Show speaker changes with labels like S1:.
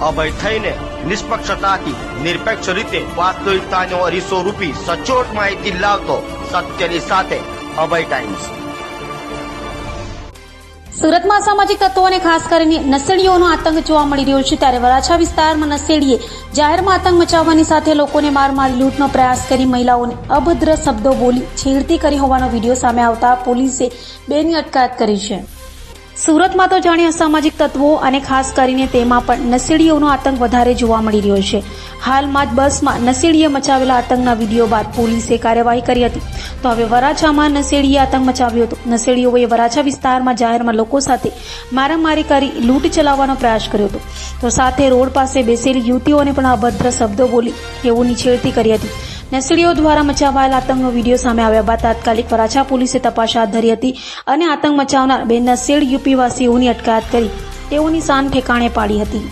S1: અભય થઈને નિષ્પક્ષતાથી, નિરપેક્ષ રીતે વાસ્તવિકતાનો અરીસો રૂપી સચોટ માહિતી લાવતો સત્યની સાથે અભય ટાઈમ્સ
S2: સુરતમાં અસામાજિક તત્વો અને ખાસ કરીને નસેડીઓનો આતંક જોવા મળી રહ્યો છે ત્યારે વરાછા વિસ્તારમાં નસેડીએ જાહેરમાં આતંક મચાવવાની સાથે લોકોને માર મારી લૂંટનો પ્રયાસ કરી મહિલાઓને અભદ્ર શબ્દો બોલી છેડતી કરી હોવાનો વીડિયો સામે આવતા પોલીસે બેની અટકાયત કરી છે. સુરતમાં તો જાણે અસામાજિક તત્વો અને ખાસ કરીને તેમાં પણ નસેડીઓનો આતંક વધારે જોવા મળી રહ્યો છે. હાલમાં જ બસમાં નસેડીએ મચાવેલા આતંકના વીડિયો બાદ પોલીસે કાર્યવાહી કરી હતી. તો હવે વરાછામાં નસેડીએ આતંક મચાવ્યો હતો. નસેડીઓએ વરાછા વિસ્તારમાં જાહેરમાં લોકો સાથે મારામારી કરી લૂંટ ચલાવવાનો પ્રયાસ કર્યો હતો. તો સાથે રોડ પાસે બેસેલી યુવતીઓને પણ અભદ્ર શબ્દો બોલી એવું છેડતી કરી હતી. નસેડીઓ દ્વારા મચાવાયેલા આતંકનો વીડિયો સામે આવ્યા બાદ તાત્કાલિક વરાછા પોલીસે તપાસ હાથ ધરી હતી અને આતંક મચાવનાર બે નસેડ યુપીવાસીઓની અટકાયત કરી તેઓની શાન ઠેકાણે પાડી હતી.